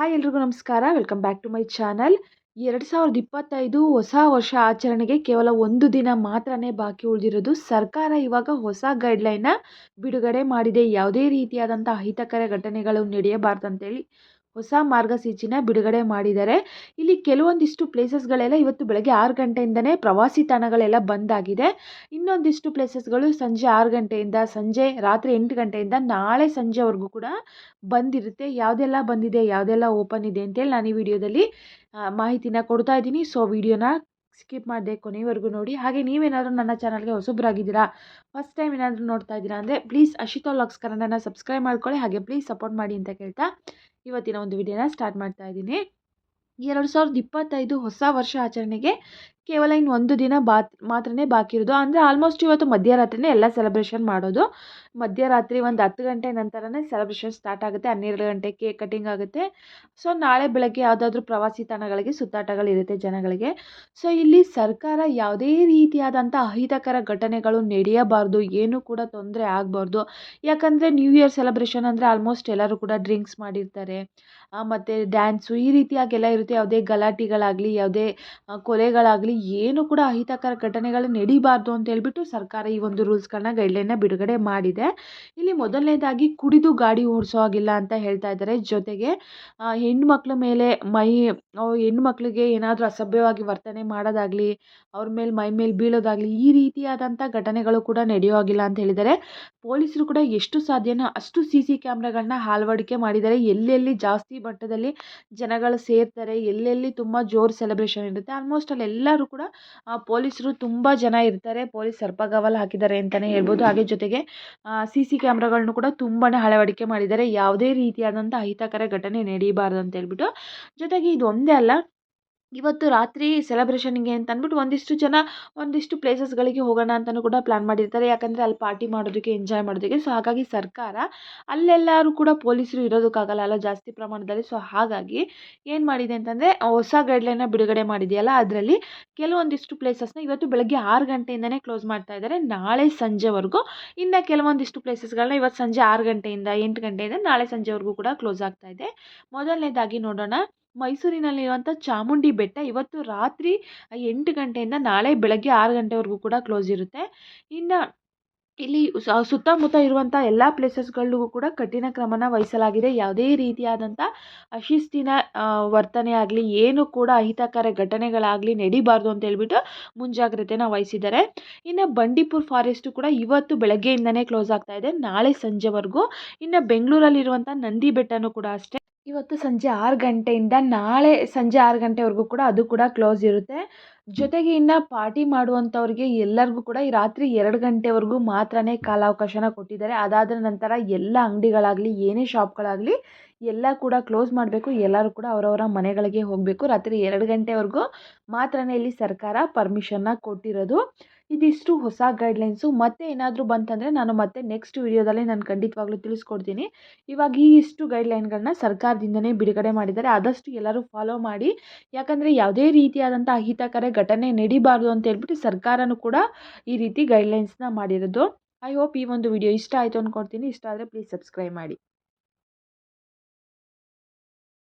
Hi ಎಲ್ರಿಗೂ ನಮಸ್ಕಾರ. Welcome back to my channel ಎರಡು ಸಾವಿರದ ಇಪ್ಪತ್ತೈದು ಹೊಸ ವರ್ಷ ಆಚರಣೆಗೆ ಕೇವಲ ಒಂದು ದಿನ ಮಾತ್ರನೇ ಬಾಕಿ ಉಳಿದಿರೋದು ಸರ್ಕಾರ ಇವಾಗ ಹೊಸ ಗೈಡ್ಲೈನ್ನ ಬಿಡುಗಡೆ ಮಾಡಿದೆ. ಯಾವುದೇ ರೀತಿಯಾದಂಥ ಅಹಿತಕರ ಘಟನೆಗಳು ನಡೆಯಬಾರ್ದಂತೇಳಿ ಹೊಸ ಮಾರ್ಗಸೂಚಿನ ಬಿಡುಗಡೆ ಮಾಡಿದ್ದಾರೆ ಇಲ್ಲಿ ಕೆಲವೊಂದಿಷ್ಟು ಪ್ಲೇಸಸ್ಗಳೆಲ್ಲ ಇವತ್ತು ಬೆಳಗ್ಗೆ ಆರು ಗಂಟೆಯಿಂದನೇ ಪ್ರವಾಸಿ ತಾಣಗಳೆಲ್ಲ ಬಂದಾಗಿದೆ. ಇನ್ನೊಂದಿಷ್ಟು ಪ್ಲೇಸಸ್ಗಳು ಸಂಜೆ ಆರು ಗಂಟೆಯಿಂದ ಸಂಜೆ ರಾತ್ರಿ ಎಂಟು ಗಂಟೆಯಿಂದ ನಾಳೆ ಸಂಜೆವರೆಗೂ ಕೂಡ ಬಂದಿರುತ್ತೆ. ಯಾವುದೆಲ್ಲ ಬಂದಿದೆ, ಯಾವುದೆಲ್ಲ ಓಪನ್ ಇದೆ ಅಂತೇಳಿ ನಾನು ಈ ವಿಡಿಯೋದಲ್ಲಿ ಮಾಹಿತಿನ ಕೊಡ್ತಾ ಇದ್ದೀನಿ. ಸೊ, ವಿಡಿಯೋನ ಸ್ಕಿಪ್ ಮಾಡಿದೆ ಕೊನೆವರೆಗೂ ನೋಡಿ. ಹಾಗೆ ನೀವೇನಾದರೂ ನನ್ನ ಚಾನಲ್ಗೆ ಹೊಸಬ್ರಾಗಿದ್ದೀರಾ, ಫಸ್ಟ್ ಟೈಮ್ ಏನಾದರೂ ನೋಡ್ತಾ ಇದ್ದೀರಾ ಅಂದರೆ ಪ್ಲೀಸ್ ಅಶಿತಾ ಲಾಕ್ಸ್ ಕನ್ನಡನ ಸಬ್ಸ್ಕ್ರೈಬ್ ಮಾಡ್ಕೊಳ್ಳಿ. ಹಾಗೆ ಪ್ಲೀಸ್ ಸಪೋರ್ಟ್ ಮಾಡಿ ಅಂತ ಕೇಳ್ತಾ ಇವತ್ತಿನ ಒಂದು ವಿಡಿಯೋನ ಸ್ಟಾರ್ಟ್ ಮಾಡ್ತಾ ಇದ್ದೀನಿ. ಎರಡು ಸಾವಿರದ ಇಪ್ಪತ್ತೈದು ಹೊಸ ವರ್ಷ ಆಚರಣೆಗೆ ಕೇವಲ ಇನ್ನು ಒಂದು ದಿನ ಬಾ ಮಾತ್ರನೇ ಬಾಕಿ ಇರೋದು ಅಂದರೆ ಆಲ್ಮೋಸ್ಟ್ ಇವತ್ತು ಮಧ್ಯರಾತ್ರಿನೇ ಎಲ್ಲ ಸೆಲೆಬ್ರೇಷನ್ ಮಾಡೋದು. ಮಧ್ಯರಾತ್ರಿ ಒಂದು ಹತ್ತು ಗಂಟೆ ನಂತರನೇ ಸೆಲೆಬ್ರೇಷನ್ ಸ್ಟಾರ್ಟ್ ಆಗುತ್ತೆ. ಹನ್ನೆರಡು ಗಂಟೆ ಕೇಕ್ ಕಟಿಂಗ್ ಆಗುತ್ತೆ. ಸೊ ನಾಳೆ ಬೆಳಗ್ಗೆ ಯಾವುದಾದ್ರೂ ಪ್ರವಾಸಿ ತಾಣಗಳಿಗೆ ಸುತ್ತಾಟಗಳಿರುತ್ತೆ ಜನಗಳಿಗೆ. ಸೊ ಇಲ್ಲಿ ಸರ್ಕಾರ ಯಾವುದೇ ರೀತಿಯಾದಂಥ ಅಹಿತಕರ ಘಟನೆಗಳು ನಡೆಯಬಾರ್ದು. ಏನೂ ಕೂಡ ತೊಂದರೆ ಆಗಬಾರ್ದು. ಯಾಕಂದರೆ ನ್ಯೂ ಇಯರ್ ಸೆಲೆಬ್ರೇಷನ್ ಅಂದರೆ ಆಲ್ಮೋಸ್ಟ್ ಎಲ್ಲರೂ ಕೂಡ ಡ್ರಿಂಕ್ಸ್ ಮಾಡಿರ್ತಾರೆ. ಮತ್ತು ಡ್ಯಾನ್ಸು ಈ ರೀತಿಯಾಗೆಲ್ಲ ಇರುತ್ತೆ. ಯಾವುದೇ ಗಲಾಟೆಗಳಾಗಲಿ, ಯಾವುದೇ ಕೊಲೆಗಳಾಗಲಿ ಏನು ಕೂಡ ಅಹಿತಕರ ಘಟನೆಗಳು ನಡೀಬಾರ್ದು ಅಂತ ಹೇಳ್ಬಿಟ್ಟು ಸರ್ಕಾರ ಈ ಒಂದು ರೂಲ್ಸ್ಗಳನ್ನ ಗೈಡ್ಲೈನ್ನ ಬಿಡುಗಡೆ ಮಾಡಿದೆ. ಇಲ್ಲಿ ಮೊದಲನೇದಾಗಿ ಕುಡಿದು ಗಾಡಿ ಓಡಿಸೋ ಹಾಗಿಲ್ಲ ಅಂತ ಹೇಳ್ತಾ ಇದ್ದಾರೆ. ಜೊತೆಗೆ ಹೆಣ್ಣು ಮಕ್ಕಳ ಮೇಲೆ ಮೈ ಹೆಣ್ಮಕ್ಳಿಗೆ ಏನಾದರೂ ಅಸಭ್ಯವಾಗಿ ವರ್ತನೆ ಮಾಡೋದಾಗಲಿ, ಅವ್ರ ಮೇಲೆ ಮೈ ಮೇಲೆ ಬೀಳೋದಾಗಲಿ, ಈ ರೀತಿಯಾದಂಥ ಘಟನೆಗಳು ಕೂಡ ನಡೆಯೋ ಆಗಿಲ್ಲ ಅಂತ ಹೇಳಿದ್ದಾರೆ. ಪೊಲೀಸರು ಕೂಡ ಎಷ್ಟು ಸಾಧ್ಯನೋ ಅಷ್ಟು ಸಿ ಸಿ ಕ್ಯಾಮ್ರಾಗಳನ್ನ ಅಳವಡಿಕೆ ಮಾಡಿದ್ದಾರೆ. ಎಲ್ಲೆಲ್ಲಿ ಜಾಸ್ತಿ ಮಟ್ಟದಲ್ಲಿ ಜನಗಳು ಸೇರ್ತಾರೆ, ಎಲ್ಲೆಲ್ಲಿ ತುಂಬ ಜೋರು ಸೆಲೆಬ್ರೇಷನ್ ಇರುತ್ತೆ, ಆಲ್ಮೋಸ್ಟ್ ಅಲ್ಲಿ ಎಲ್ಲರೂ ಕೂಡ ಪೊಲೀಸರು ತುಂಬ ಜನ ಇರ್ತಾರೆ. ಪೊಲೀಸ್ ಸರ್ಪಗಾವಲು ಹಾಕಿದ್ದಾರೆ ಅಂತಲೇ ಹೇಳ್ಬೋದು. ಹಾಗೆ ಜೊತೆಗೆ ಸಿ ಸಿ ಕ್ಯಾಮ್ರಾಗಳನ್ನು ಕೂಡ ತುಂಬಾ ಅಳವಡಿಕೆ ಮಾಡಿದ್ದಾರೆ. ಯಾವುದೇ ರೀತಿಯಾದಂಥ ಅಹಿತಕರ ಘಟನೆ ನಡೀಬಾರ್ದು ಅಂತ ಹೇಳ್ಬಿಟ್ಟು. ಜೊತೆಗೆ ಇದು ಒಂದೇ ಅಲ್ಲ, ಇವತ್ತು ರಾತ್ರಿ ಸೆಲೆಬ್ರೇಷನ್ಗೆ ಅಂತ ಅಂದ್ಬಿಟ್ಟು ಒಂದಿಷ್ಟು ಜನ ಒಂದಿಷ್ಟು ಪ್ಲೇಸಸ್ಗಳಿಗೆ ಹೋಗೋಣ ಅಂತಲೂ ಕೂಡ ಪ್ಲ್ಯಾನ್ ಮಾಡಿರ್ತಾರೆ. ಯಾಕಂದರೆ ಅಲ್ಲಿ ಪಾರ್ಟಿ ಮಾಡೋದಕ್ಕೆ, ಎಂಜಾಯ್ ಮಾಡೋದಕ್ಕೆ. ಸೊ, ಹಾಗಾಗಿ ಸರ್ಕಾರ ಅಲ್ಲೆಲ್ಲರೂ ಕೂಡ ಪೊಲೀಸರು ಇರೋದಕ್ಕಾಗಲ್ಲ ಅಲ್ಲ ಜಾಸ್ತಿ ಪ್ರಮಾಣದಲ್ಲಿ. ಸೊ, ಹಾಗಾಗಿ ಏನು ಮಾಡಿದೆ ಅಂತಂದರೆ, ಹೊಸ ಗೈಡ್ಲೈನ್ನ ಬಿಡುಗಡೆ ಮಾಡಿದೆಯಲ್ಲ, ಅದರಲ್ಲಿ ಕೆಲವೊಂದಿಷ್ಟು ಪ್ಲೇಸಸ್ನ ಇವತ್ತು ಬೆಳಗ್ಗೆ ಆರು ಗಂಟೆಯಿಂದನೇ ಕ್ಲೋಸ್ ಮಾಡ್ತಾ ಇದ್ದಾರೆ. ನಾಳೆ ಸಂಜೆವರೆಗೂ, ಇನ್ನು ಕೆಲವೊಂದಿಷ್ಟು ಪ್ಲೇಸಸ್ಗಳನ್ನ ಇವತ್ತು ಸಂಜೆ ಆರು ಗಂಟೆಯಿಂದ ಎಂಟು ಗಂಟೆಯಿಂದ ನಾಳೆ ಸಂಜೆವರೆಗೂ ಕೂಡ ಕ್ಲೋಸ್ ಆಗ್ತಾ ಇದೆ. ಮೊದಲನೇದಾಗಿ ನೋಡೋಣ. ಮೈಸೂರಿನಲ್ಲಿರುವಂಥ ಚಾಮುಂಡಿ ಬೆಟ್ಟ ಇವತ್ತು ರಾತ್ರಿ ಎಂಟು ಗಂಟೆಯಿಂದ ನಾಳೆ ಬೆಳಗ್ಗೆ ಆರು ಗಂಟೆವರೆಗೂ ಕೂಡ ಕ್ಲೋಸ್ ಇರುತ್ತೆ. ಇನ್ನು ಇಲ್ಲಿ ಸುತ್ತಮುತ್ತ ಇರುವಂಥ ಎಲ್ಲ ಪ್ಲೇಸಸ್ಗಳಿಗೂ ಕೂಡ ಕಠಿಣ ಕ್ರಮನ ವಹಿಸಲಾಗಿದೆ. ಯಾವುದೇ ರೀತಿಯಾದಂಥ ಅಶಿಸ್ತಿನ ವರ್ತನೆ ಆಗಲಿ, ಏನು ಕೂಡ ಅಹಿತಕರ ಘಟನೆಗಳಾಗಲಿ ನಡಿಬಾರ್ದು ಅಂತ ಹೇಳ್ಬಿಟ್ಟು ಮುಂಜಾಗ್ರತೆನ ವಹಿಸಿದ್ದಾರೆ. ಇನ್ನು ಬಂಡೀಪುರ್ ಫಾರೆಸ್ಟು ಕೂಡ ಇವತ್ತು ಬೆಳಗ್ಗೆಯಿಂದನೇ ಕ್ಲೋಸ್ ಆಗ್ತಾ ಇದೆ. ನಾಳೆ ಸಂಜೆವರೆಗೂ ಇನ್ನು ಬೆಂಗಳೂರಲ್ಲಿರುವಂಥ ನಂದಿ ಬೆಟ್ಟನೂ ಕೂಡ ಅಷ್ಟೇ. ಇವತ್ತು ಸಂಜೆ ಆರು ಗಂಟೆಯಿಂದ ನಾಳೆ ಸಂಜೆ ಆರು ಗಂಟೆವರೆಗೂ ಕೂಡ ಅದು ಕೂಡ ಕ್ಲೋಸ್ ಇರುತ್ತೆ. ಜೊತೆಗೆ ಇನ್ನು ಪಾರ್ಟಿ ಮಾಡುವಂಥವ್ರಿಗೆ ಎಲ್ಲರಿಗೂ ಕೂಡ ಈ ರಾತ್ರಿ ಎರಡು ಗಂಟೆವರೆಗೂ ಮಾತ್ರನೇ ಕಾಲಾವಕಾಶನ ಕೊಟ್ಟಿದ್ದಾರೆ. ಅದಾದ ನಂತರ ಎಲ್ಲ ಅಂಗಡಿಗಳಾಗಲಿ, ಏನೇ ಶಾಪ್ಗಳಾಗಲಿ ಎಲ್ಲ ಕೂಡ ಕ್ಲೋಸ್ ಮಾಡಬೇಕು. ಎಲ್ಲರೂ ಕೂಡ ಅವರವರ ಮನೆಗಳಿಗೆ ಹೋಗಬೇಕು. ರಾತ್ರಿ ಎರಡು ಗಂಟೆವರೆಗೂ ಮಾತ್ರನೇ ಇಲ್ಲಿ ಸರ್ಕಾರ ಪರ್ಮಿಷನ್ನ ಕೊಟ್ಟಿರೋದು. ಇದಿಷ್ಟು ಹೊಸ ಗೈಡ್ಲೈನ್ಸು ಮತ್ತೆ ಏನಾದರೂ ಬಂತಂದರೆ ನಾನು ಮತ್ತೆ ನೆಕ್ಸ್ಟ್ ವಿಡಿಯೋದಲ್ಲಿ ನಾನು ಖಂಡಿತವಾಗ್ಲೂ ತಿಳಿಸ್ಕೊಡ್ತೀನಿ. ಇವಾಗ ಈ ಇಷ್ಟು ಗೈಡ್ಲೈನ್ಗಳನ್ನ ಸರ್ಕಾರದಿಂದನೇ ಬಿಡುಗಡೆ ಮಾಡಿದ್ದಾರೆ. ಆದಷ್ಟು ಎಲ್ಲರೂ ಫಾಲೋ ಮಾಡಿ. ಯಾಕಂದರೆ ಯಾವುದೇ ರೀತಿಯಾದಂಥ ಅಹಿತಕರ ಘಟನೆ ನಡಿಬಾರ್ದು ಅಂತ ಹೇಳ್ಬಿಟ್ಟು ಸರ್ಕಾರನೂ ಕೂಡ ಈ ರೀತಿ ಗೈಡ್ಲೈನ್ಸ್ನ ಮಾಡಿರೋದು. ಐ ಹೋಪ್ ಈ ಒಂದು ವಿಡಿಯೋ ಇಷ್ಟ ಆಯಿತು ಅಂದ್ಕೊಡ್ತೀನಿ ಇಷ್ಟ ಆದರೆ ಪ್ಲೀಸ್ ಸಬ್ಸ್ಕ್ರೈಬ್ ಮಾಡಿ.